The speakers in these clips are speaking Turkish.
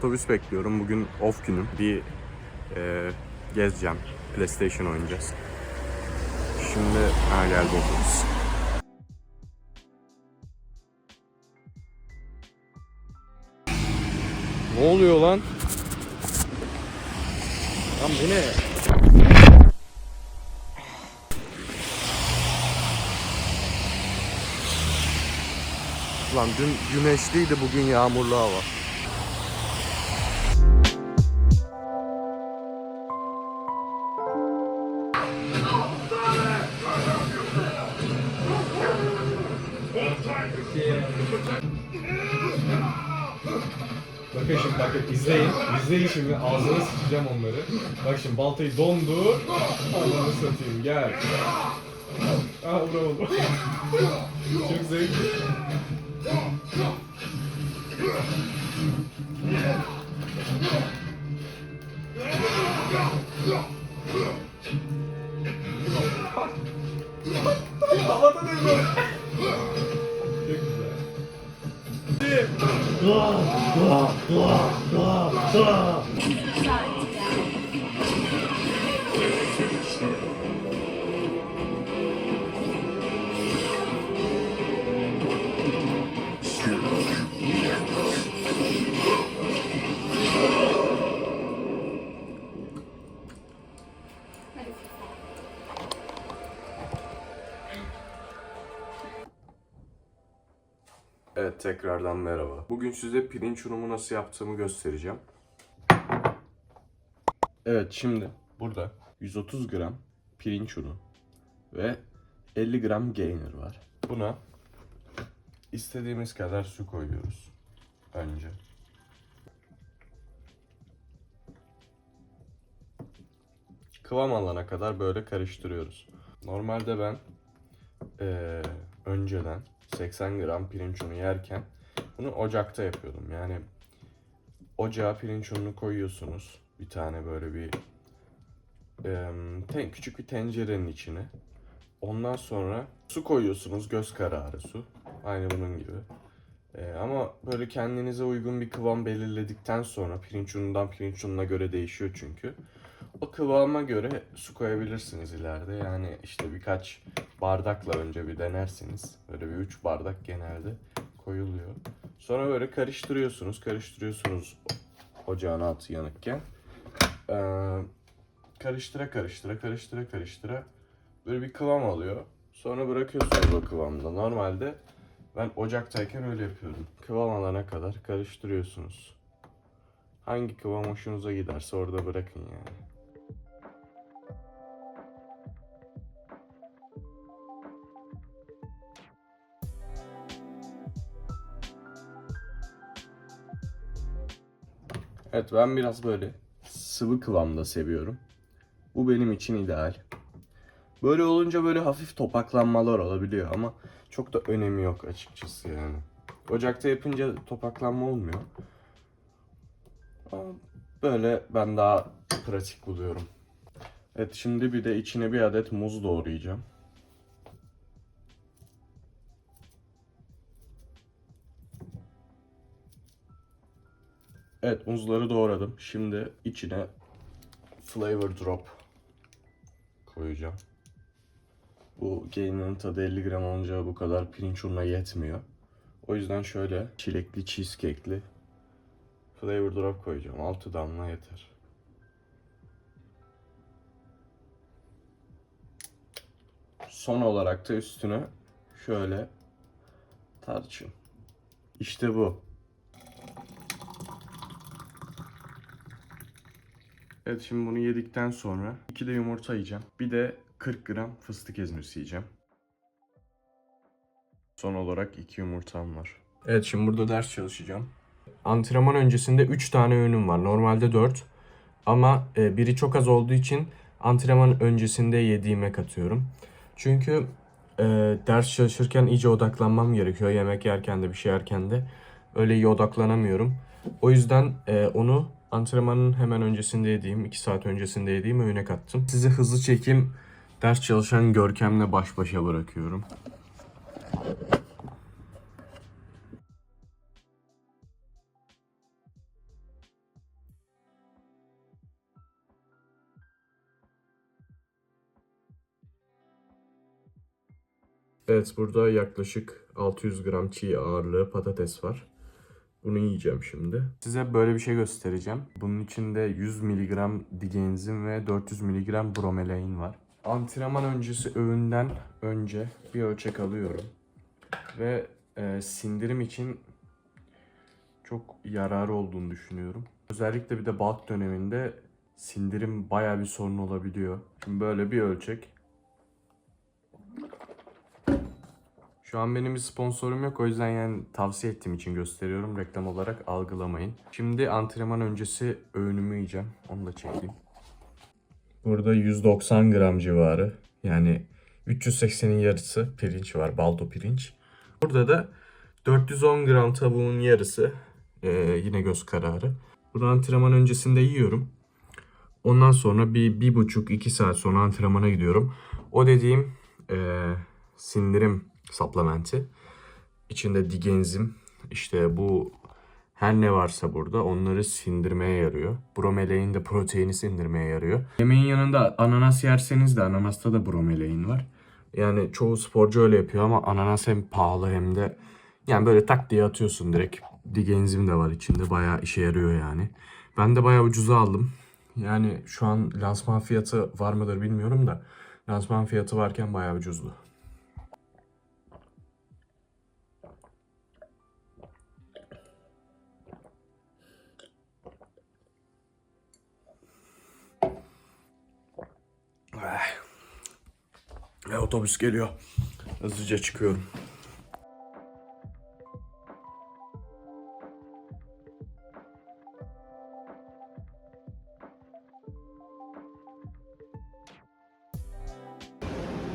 Otobüs bekliyorum. Bugün off günüm. Bir e, gezeceğim. PlayStation oynayacağız. Şimdi ha geldi otobüs. Ne oluyor lan? Lan bu ne? Lan dün güneşliydi bugün yağmurlu hava. Bakın bakın izleyin. İzleyin şimdi ağzına sıçacağım onları. Bak şimdi baltayı dondur. Allah'ını satayım gel. Ah vuramadım. Çok zevkli. Havada dönüyor. 으아, 으아, 으아, 으아, 으아. Tekrardan merhaba. Bugün size pirinç unumu nasıl yaptığımı göstereceğim. Evet şimdi burada 130 gram pirinç unu ve 50 gram gainer var. Buna istediğimiz kadar su koyuyoruz önce. Kıvam alana kadar böyle karıştırıyoruz. Normalde ben eee, önceden 80 gram pirinç unu yerken bunu ocakta yapıyordum. Yani ocağa pirinç ununu koyuyorsunuz. Bir tane böyle bir ten- küçük bir tencerenin içine. Ondan sonra su koyuyorsunuz göz kararı su. Aynı bunun gibi. E, ama böyle kendinize uygun bir kıvam belirledikten sonra pirinç unundan pirinç ununa göre değişiyor çünkü. O kıvama göre su koyabilirsiniz ileride. Yani işte birkaç bardakla önce bir denersiniz. Böyle bir 3 bardak genelde koyuluyor. Sonra böyle karıştırıyorsunuz, karıştırıyorsunuz ocağın altı yanıkken. Ee, karıştıra karıştıra, karıştıra karıştıra böyle bir kıvam alıyor. Sonra bırakıyorsunuz o kıvamda. Normalde ben ocaktayken öyle yapıyordum. Kıvam alana kadar karıştırıyorsunuz. Hangi kıvam hoşunuza giderse orada bırakın yani. Evet ben biraz böyle sıvı kıvamda seviyorum. Bu benim için ideal. Böyle olunca böyle hafif topaklanmalar olabiliyor ama çok da önemi yok açıkçası yani. Ocakta yapınca topaklanma olmuyor. Ama böyle ben daha pratik buluyorum. Evet şimdi bir de içine bir adet muz doğrayacağım. Evet muzları doğradım. Şimdi içine flavor drop koyacağım. Bu geyinin tadı 50 gram olunca bu kadar pirinç ununa yetmiyor. O yüzden şöyle çilekli cheesecake'li flavor drop koyacağım. 6 damla yeter. Son olarak da üstüne şöyle tarçın. İşte bu. Evet şimdi bunu yedikten sonra iki de yumurta yiyeceğim. Bir de 40 gram fıstık ezmesi yiyeceğim. Son olarak iki yumurtam var. Evet şimdi burada ders çalışacağım. Antrenman öncesinde 3 tane öğünüm var. Normalde 4. Ama e, biri çok az olduğu için antrenman öncesinde yediğime katıyorum. Çünkü e, ders çalışırken iyice odaklanmam gerekiyor. Yemek yerken de bir şey yerken de. Öyle iyi odaklanamıyorum. O yüzden e, onu Antrenmanın hemen öncesindeydiğim, 2 saat öncesindeydiğim öğüne kattım. Sizi hızlı çekim ders çalışan Görkem'le baş başa bırakıyorum. Evet burada yaklaşık 600 gram çiğ ağırlığı patates var. Bunu yiyeceğim şimdi. Size böyle bir şey göstereceğim. Bunun içinde 100 mg digenzin ve 400 mg bromelain var. Antrenman öncesi öğünden önce bir ölçek alıyorum. Ve e, sindirim için çok yararı olduğunu düşünüyorum. Özellikle bir de bulk döneminde sindirim bayağı bir sorun olabiliyor. Şimdi böyle bir ölçek. Şu an benim bir sponsorum yok o yüzden yani tavsiye ettiğim için gösteriyorum. Reklam olarak algılamayın. Şimdi antrenman öncesi öğünümü yiyeceğim. Onu da çekeyim. Burada 190 gram civarı yani 380'in yarısı pirinç var. Baldo pirinç. Burada da 410 gram tavuğun yarısı ee, yine göz kararı. Bunu antrenman öncesinde yiyorum. Ondan sonra bir, bir buçuk iki saat sonra antrenmana gidiyorum. O dediğim ee, sindirim supplementi. İçinde digenzim işte bu her ne varsa burada onları sindirmeye yarıyor. Bromelain de proteini sindirmeye yarıyor. Yemeğin yanında ananas yerseniz de ananasta da bromelain var. Yani çoğu sporcu öyle yapıyor ama ananas hem pahalı hem de yani böyle tak diye atıyorsun direkt. Digenzim de var içinde bayağı işe yarıyor yani. Ben de bayağı ucuza aldım. Yani şu an lansman fiyatı var mıdır bilmiyorum da lansman fiyatı varken bayağı ucuzdu. Ve otobüs geliyor. Hızlıca çıkıyorum.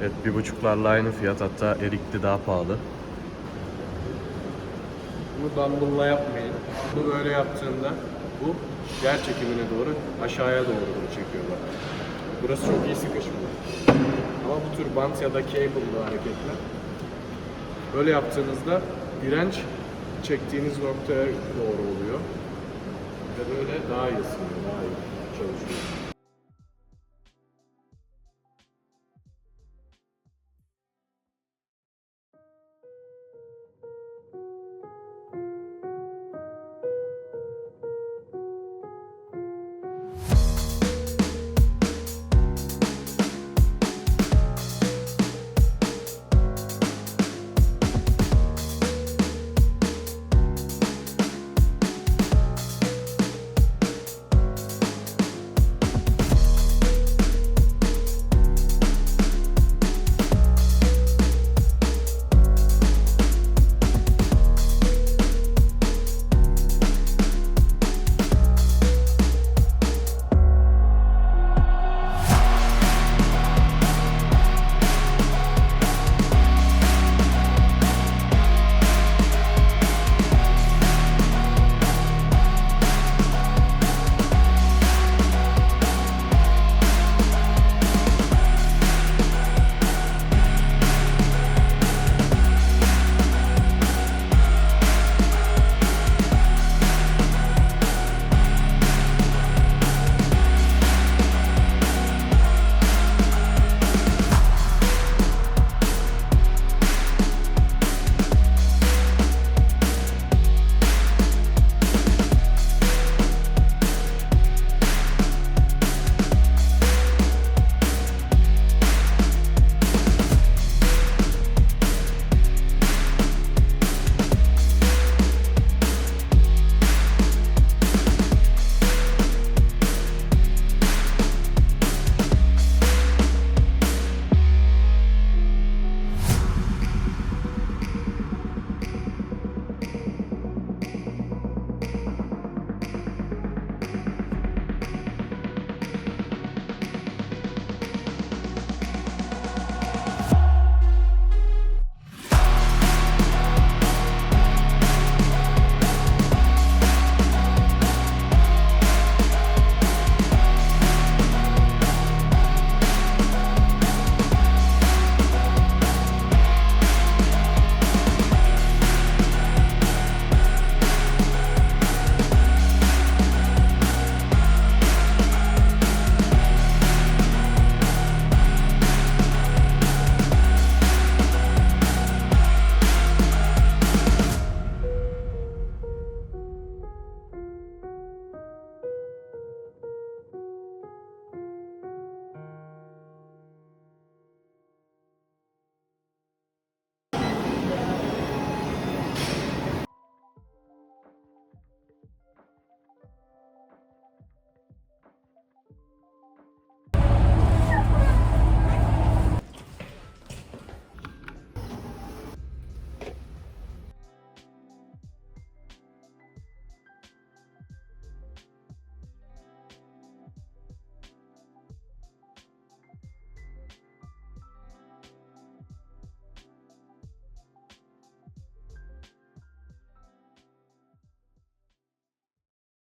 Evet bir buçuklarla aynı fiyat hatta erikli daha pahalı. Bunu dumbbell'la yapmayın. Bunu böyle yaptığında bu yer çekimine doğru aşağıya doğru bunu çekiyor bak. Burası çok iyi sıkışmıyor. Ama bu tür bant ya da cable'lı hareketler böyle yaptığınızda direnç çektiğiniz noktaya doğru oluyor. Ve böyle daha iyi ısınıyor, daha iyi çalışıyor.